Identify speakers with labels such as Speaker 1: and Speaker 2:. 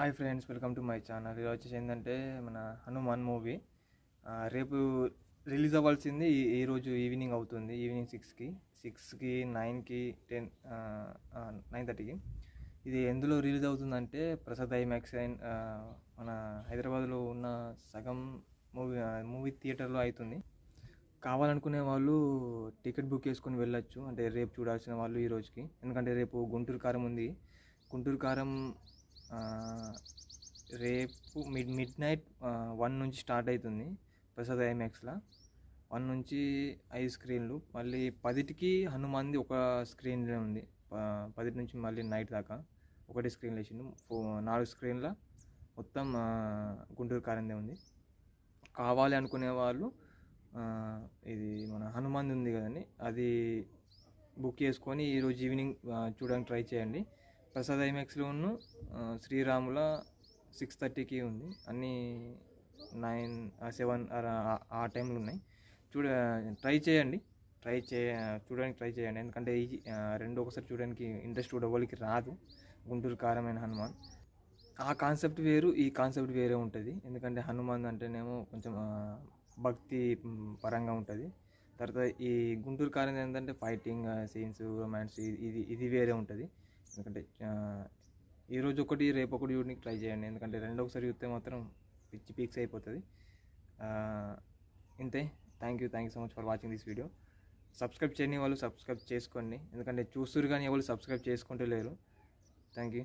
Speaker 1: Hi friends welcome to my channel. ఇది వచ్చేసి ఏంటంటే మన హనుమాన్ మూవీ. రేపు రిలీజ్ అవ్వాల్సింది ఈ- రోజు ఈవినింగ్ అవుతుంది ఈవినింగ్ సిక్స్కి. సిక్స్కి నైన్కి టెన్ నైన్ థర్టీకి. ఇది ఎందులో రిలీజ్ అవుతుందంటే ప్రసాద్ ఐమాక్స్ అండ్ మన హైదరాబాద్లో ఉన్న సగం మూవీ మూవీ థియేటర్లో అవుతుంది. కావాలనుకునే వాళ్ళు టికెట్ బుక్ చేసుకొని వెళ్ళొచ్చు. అంటే రేపు చూడాల్సిన వాళ్ళు ఈ రోజుకి. ఎందుకంటే రేపు గుంటూరు కారం ఉంది. గుంటూరు కారం రేపు మిడ్ మిడ్ నైట్ వన్ నుంచి స్టార్ట్ అవుతుంది ప్రసాద్ ఐమాక్స్లో. వన్ నుంచి ఐదు స్క్రీన్లు మళ్ళీ పదిటికి హనుమాన్ది ఒక స్క్రీన్లో ఉంది. పదిటి నుంచి మళ్ళీ నైట్ దాకా ఒకటి స్క్రీన్ వేసిండు. ఫో నాలుగు స్క్రీన్ల మొత్తం గుంటూరు కారందే ఉంది. కావాలి అనుకునే వాళ్ళు ఇది మన హనుమాన్ ఉంది కదండి అది బుక్ చేసుకొని ఈరోజు ఈవినింగ్ చూడడానికి ట్రై చేయండి. ప్రసాద్ ఐమాక్స్లోను శ్రీరాముల సిక్స్ థర్టీకి ఉంది. అన్నీ నైన్ సెవెన్ ఆ టైంలో ఉన్నాయి. చూడ ట్రై చేయండి. ట్రై చే చూడడానికి ట్రై చేయండి. ఎందుకంటే ఈ రెండు ఒకసారి చూడడానికి ఇంట్రెస్ట్ కూడా ఎవరికి రాదు. గుంటూరు కారమైన హనుమాన్. ఆ కాన్సెప్ట్ వేరు ఈ కాన్సెప్ట్ వేరే ఉంటుంది. ఎందుకంటే హనుమాన్ అంటేనేమో కొంచెం భక్తి పరంగా ఉంటుంది. తర్వాత ఈ గుంటూరు కారం ఏంటంటే ఫైటింగ్ సీన్స్ రొమాన్స్ ఇది ఇది వేరే ఉంటుంది. ఎందుకంటే ఈరోజు ఒకటి రేపు ఒకటి చూడడానికి ట్రై చేయండి. ఎందుకంటే రెండు ఒకసారి చూస్తే మాత్రం పిచ్చి పీక్స్ అయిపోతుంది. ఇంతే. Thank you thank you so much for watching this video subscribe చేయని వాళ్ళు సబ్స్క్రైబ్ చేసుకోండి. ఎందుకంటే చూస్తురు కానీ ఎవరు సబ్స్క్రైబ్ చేసుకుంటూ లేరు. Thank you